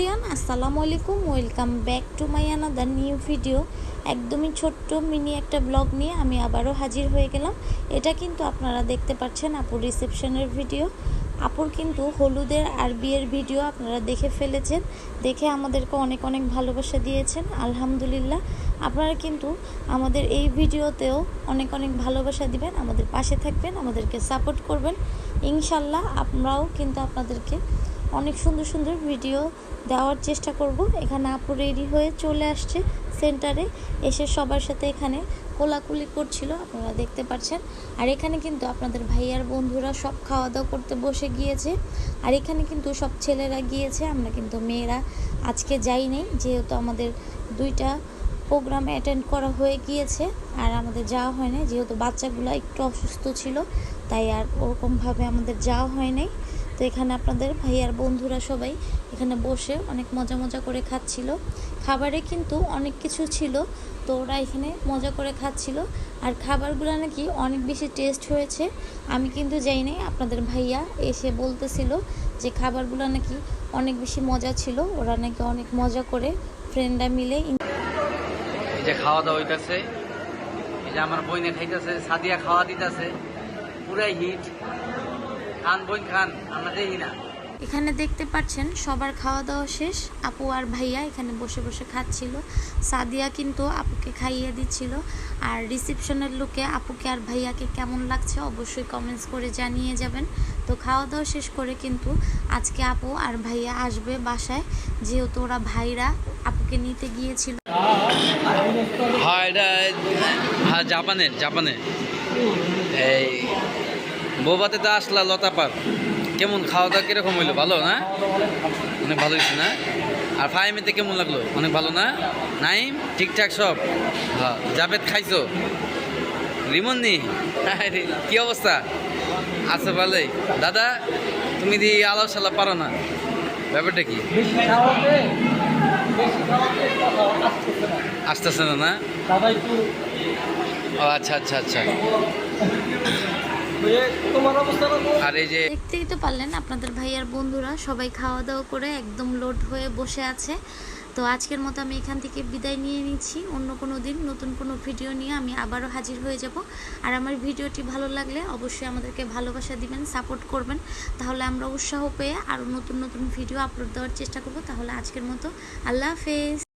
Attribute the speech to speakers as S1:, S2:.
S1: Everyone আসসালামু আলাইকুম welcome back to my another new video একদমই ছোট্ট মিনি একটা ব্লগ নিয়ে আমি আবারও হাজির হয়ে গেলাম। এটা কিন্তু আপনারা দেখতে পাচ্ছেন আপুর রিসেপশনের ভিডিও আপুর কিন্তু হলুদের আর বিয়ের ভিডিও আপনারা দেখে ফেলেছেন। দেখে আমাদেরকে অনেক অনেক ভালোবাসা দিয়েছেন, আলহামদুলিল্লাহ। আপনারা কিন্তু আমাদের এই ভিডিওতেও অনেক অনেক ভালোবাসা দিবেন, আমাদের পাশে থাকবেন, আমাদেরকে সাপোর্ট করবেন। ইনশাল্লাহ আমরাও কিন্তু আপনাদেরকে অনেক সুন্দর সুন্দর ভিডিও দেওয়ার চেষ্টা করব। এখানে আপু রেডি হয়ে চলে আসছে সেন্টারে এসে সবার সাথে এখানে কোলাকুলি করছিল, আপনারা দেখতে পাচ্ছেন। আর এখানে কিন্তু আপনাদের ভাইয়ার বন্ধুরা সব খাওয়া দাওয়া করতে বসে গিয়েছে। আর এখানে কিন্তু সব ছেলেরা গিয়েছে, আমরা কিন্তু মেয়েরা আজকে যাই নাই যেহেতু আমাদের দুইটা প্রোগ্রাম অ্যাটেন্ড করা হয়ে গিয়েছে, আর আমাদের যাওয়া হয় নাই যেহেতু বাচ্চাগুলো একটু অসুস্থ ছিল, তাই আর ওরকমভাবে আমাদের যাওয়া হয় নাই তো এখানে আপনাদের ভাইয়ার বন্ধুরা সবাই এখানে বসে অনেক মজা মজা করে খাচ্ছিল। খাবারে কিন্তু অনেক কিছু ছিল, তো ওরা এখানে মজা করে খাচ্ছিল। আর খাবারগুলো নাকি অনেক বেশি টেস্ট হয়েছে। আমি কিন্তু যাই নাই, আপনাদের ভাইয়া এসে বলতেছিল যে খাবারগুলো নাকি অনেক বেশি মজা ছিল। ওরা নাকি অনেক মজা করে ফ্রেন্ডরা মিলে
S2: যে খাওয়া দাওয়া হইতাছে আমার বইনে খাইতেছে, সাদিয়া খাওয়া দিতেছে, পুরাই হিট খান বইন খান আমরা দেখি না।
S1: এখানে দেখতে পাচ্ছেন সবার খাওয়া দাওয়া শেষ। আপু আর ভাইয়া এখানে বসে বসে খাচ্ছিল। সাদিয়া কিন্তু আপুকে খাইয়ে দিচ্ছিল। আর রিসেপশনের লুকে আপুকে আর ভাইয়াকে কেমন লাগছে অবশ্যই কমেন্টস করে জানিয়ে যাবেন। তো খাওয়া দাওয়া শেষ করে কিন্তু আজকে আপু আর ভাইয়া আসবে বাসায়। যেহেতু ওরা ভাইরা আপুকে নিতে গিয়েছিল।
S2: হ্যাঁ হ্যাঁ জাপানের জাপানের এই বৌবাতে তো আসলা লতা পাক কেমন খাওয়া দাওয়া কীরকম হইল? ভালো না? অনেক ভালো হয়েছে না? আর ফাইমেতে কেমন লাগল? অনেক ভালো না? নাইম, ঠিকঠাক সব? হ্যাঁ জাবেদ খাইছো? রিমন? নি কি অবস্থা? আচ্ছা ভালোই। দাদা, তুমি দি আলাপ সালা পারো না। ব্যাপারটা কি? আসতেছে না না? ও আচ্ছা আচ্ছা আচ্ছা।
S1: দেখতেই তো পারলেন আপনাদের ভাইয়ার বন্ধুরা, সবাই খাওয়া দাওয়া করে একদম লোড হয়ে বসে আছে। তো আজকের মতো আমি এখান থেকে বিদায় নিয়ে নিচ্ছি। অন্য কোনো দিন নতুন কোনো ভিডিও নিয়ে আমি আবারও হাজির হয়ে যাব। আর আমার ভিডিওটি ভালো লাগলে অবশ্যই আমাদেরকে ভালোবাসা দিবেন, সাপোর্ট করবেন। তাহলে আমরা উৎসাহ পেয়ে আরও নতুন নতুন ভিডিও আপলোড দেওয়ার চেষ্টা করব। তাহলে আজকের মতো আল্লাহ হাফেজ।